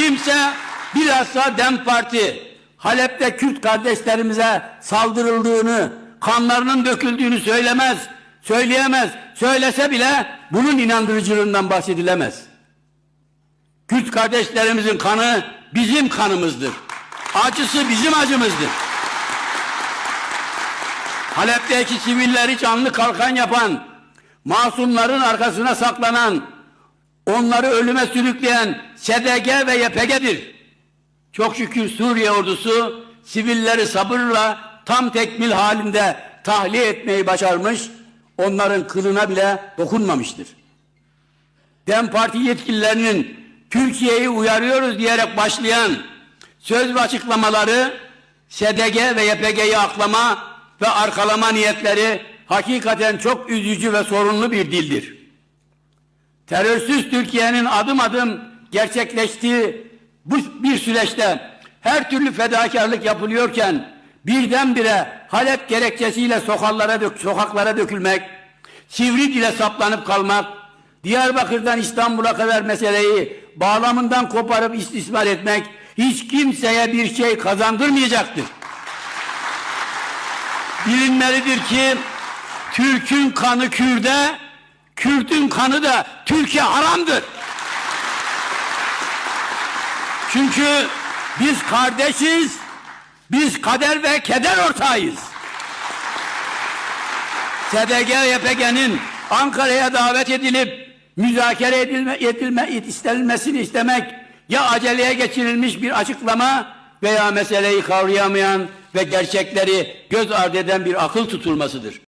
kimse bilhassa DEM Parti Halep'te Kürt kardeşlerimize saldırıldığını, kanlarının döküldüğünü söylemez, söyleyemez. Söylese bile bunun inandırıcılığından bahsedilemez. Kürt kardeşlerimizin kanı bizim kanımızdır. Acısı bizim acımızdır. Halep'teki sivilleri canlı kalkan yapan, masumların arkasına saklanan, onları ölüme sürükleyen SDG ve YPG'dir. Çok şükür Suriye ordusu sivilleri sabırla tam tekmil halinde tahliye etmeyi başarmış, onların kılına bile dokunmamıştır. DEM Parti yetkililerinin Türkiye'yi uyarıyoruz diyerek başlayan söz ve açıklamaları SDG ve YPG'yi aklama ve arkalama niyetleri hakikaten çok üzücü ve sorunlu bir dildir. Terörsüz Türkiye'nin adım adım gerçekleştiği bu bir süreçte her türlü fedakarlık yapılıyorken birdenbire Halep gerekçesiyle sokaklara, dök, sokaklara dökülmek, sivri dile saplanıp kalmak, Diyarbakır'dan İstanbul'a kadar meseleyi bağlamından koparıp istismar etmek hiç kimseye bir şey kazandırmayacaktır. Bilinmelidir ki Türk'ün kanı Kürt'e, Kürt'ün kanı da Türkiye haramdır. Çünkü biz kardeşiz, biz kader ve keder ortağıyız. SDG YPG'nin Ankara'ya davet edilip müzakere edilme, edilme istenilmesini istemek ya aceleye geçirilmiş bir açıklama veya meseleyi kavrayamayan ve gerçekleri göz ardı eden bir akıl tutulmasıdır.